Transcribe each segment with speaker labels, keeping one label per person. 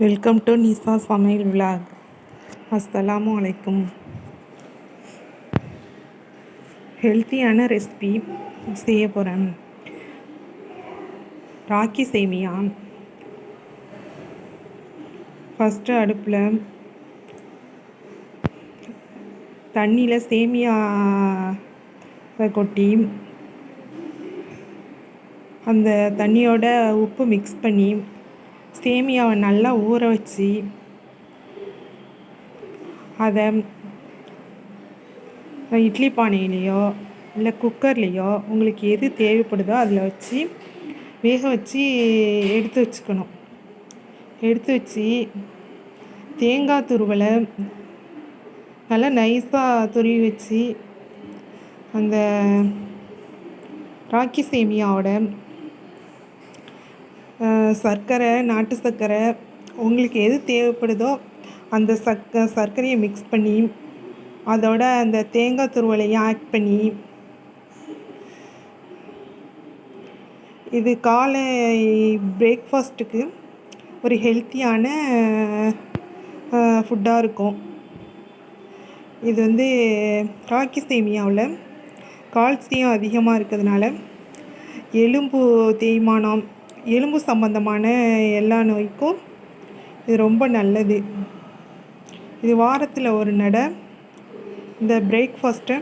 Speaker 1: Welcome to நிசா சமையல் vlog அஸ்ஸலாமு அலைக்கும் ஹெல்த்தியான ரெசிபி செய்ய போகிறேன் ராக்கி சேமியா. ஃபஸ்ட்டு அடுப்பில் தண்ணியில் சேமியா கொட்டி அந்த தண்ணியோட உப்பு மிக்ஸ் பண்ணி சேமியாவை நல்லா ஊற வச்சு அதை இட்லி பானையிலையோ இல்லை குக்கர்லேயோ உங்களுக்கு எது தேவைப்படுதோ அதில் வச்சு வேக வச்சு எடுத்து வச்சுக்கணும். எடுத்து வச்சு தேங்காய் துருவலை நல்லா நைஸாக துருவி வச்சு அந்த ராக்கி சேமியாவோட சர்க்கரை நாட்டு சர்க்கரை உங்களுக்கு எது தேவைப்படுதோ அந்த சக்க சர்க்கரையை மிக்ஸ் பண்ணி அதோட அந்த தேங்காய் துருவலையும் ஆட் பண்ணி இது காலை பிரேக்ஃபாஸ்ட்டுக்கு ஒரு ஹெல்த்தியான ஃபுட்டாக இருக்கும். இது வந்து ராக்கி சேமியாவில் கால்சியம் அதிகமாக இருக்கிறதுனால எலும்பு தேய்மானம் எலும்பு சம்மந்தமான எல்லா நோய்க்கும் இது ரொம்ப நல்லது. இது வாரத்தில் ஒரு நடை இந்த பிரேக்ஃபாஸ்ட்டை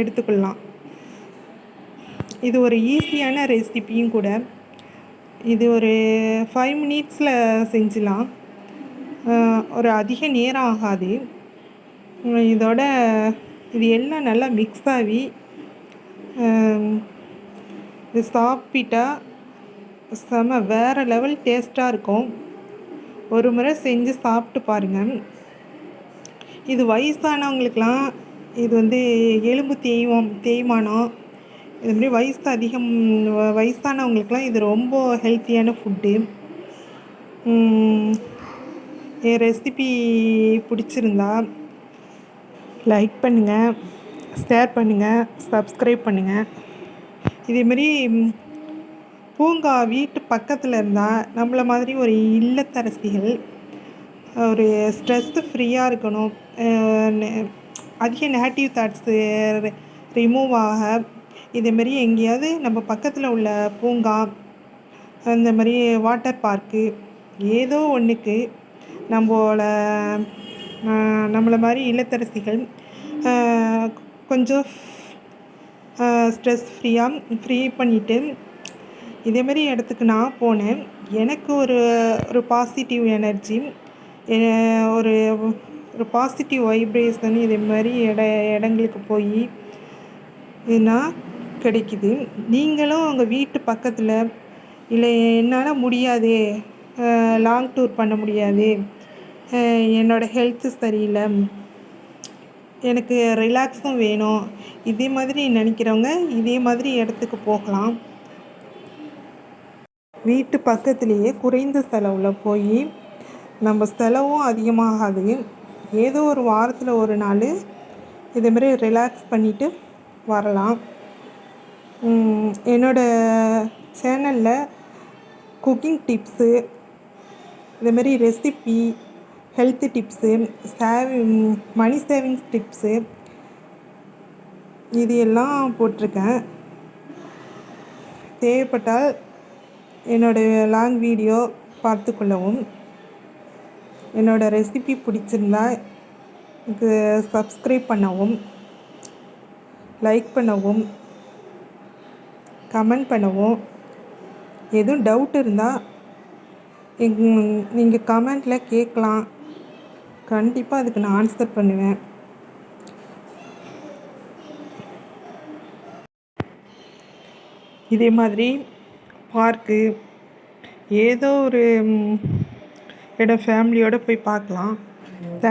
Speaker 1: எடுத்துக்கொள்ளலாம். இது ஒரு ஈஸியான ரெசிப்பியும் கூட. இது ஒரு ஃபைவ் மினிட்ஸில் செஞ்சிடலாம் ஒரு அதிக நேரம் ஆகாது. இதோட இது எல்லாம் நல்லா மிக்ஸ் ஆகி இது சாப்பிட்டா செம வேறு லெவல் டேஸ்ட்டாக இருக்கும். ஒரு முறை செஞ்சு சாப்பிட்டு பாருங்கள் இது வயசானவங்களுக்கெலாம் இது வந்து எலும்பு தேய்வம் தேய்மானம் இது மாதிரி வயசு அதிகம் வயசானவங்களுக்கெலாம் இது ரொம்ப ஹெல்த்தியான ஃபுட்டு என் ரெசிபி பிடிச்சிருந்தா லைக் பண்ணுங்கள் ஷேர் பண்ணுங்கள் சப்ஸ்கிரைப் பண்ணுங்கள் இதேமாரி பூங்கா வீட்டு பக்கத்தில் இருந்தால் நம்மளை மாதிரி ஒரு இல்லத்தரசிகள் ஒரு ஸ்ட்ரெஸ்ஸு ஃப்ரீயாக இருக்கணும். அதிக நெகட்டிவ் தாட்ஸு ரிமூவ் ஆக இதேமாரி எங்கேயாவது நம்ம பக்கத்தில் உள்ள பூங்கா அந்த மாதிரி வாட்டர் பார்க்கு ஏதோ ஒன்றுக்கு நம்மள நம்மளை மாதிரி இல்லத்தரசிகள் கொஞ்சம் ஸ்ட்ரெஸ் ஃப்ரீயாக ஃப்ரீ பண்ணிவிட்டு இதேமாரி இடத்துக்கு நான் போனேன். எனக்கு ஒரு ஒரு பாசிட்டிவ் எனர்ஜி ஒரு ஒரு பாசிட்டிவ் வைப்ரேஷன் இதே மாதிரி இட இடங்களுக்கு போய் இதுனா கிடைக்குது. நீங்களும் உங்கள் வீட்டு பக்கத்தில் இல்லை என்னால் முடியாது லாங் டூர் பண்ண முடியாது என்னோடய ஹெல்த்து சரியில்லை எனக்கு ரிலாக்ஸும் வேணும். இதே மாதிரி நினைக்கிறவங்க இதே மாதிரி இடத்துக்கு போகலாம். வீட்டு பக்கத்துலேயே குறைந்த செலவில் போய் நம்ம செலவும் அதிகமாகாது. ஏதோ ஒரு வாரத்தில் ஒரு நாள் இதேமாரி ரிலாக்ஸ் பண்ணிவிட்டு வரலாம். என்னோடய சேனலில் குக்கிங் டிப்ஸு இதேமாரி recipe health tips saving money savings tips இது எல்லாம் போட்டிருக்கேன். தேவைப்பட்டால் என்னுடைய லாங் வீடியோ பார்த்து கொள்ளவும் என்னோடய ரெசிபி பிடிச்சிருந்தா எனக்கு சப்ஸ்கிரைப் பண்ணவும் லைக் பண்ணவும் கமெண்ட் பண்ணவும். எதுவும் டவுட் இருந்தால் எங் நீங்கள் கமெண்டில் கேட்கலாம். கண்டிப்பாக அதுக்கு நான் ஆன்சர் பண்ணுவேன். இதே மாதிரி பார்க்கு ஏதோ ஒரு இடம் ஃபேமிலியோடு போய் பார்க்கலாம். தேங்க்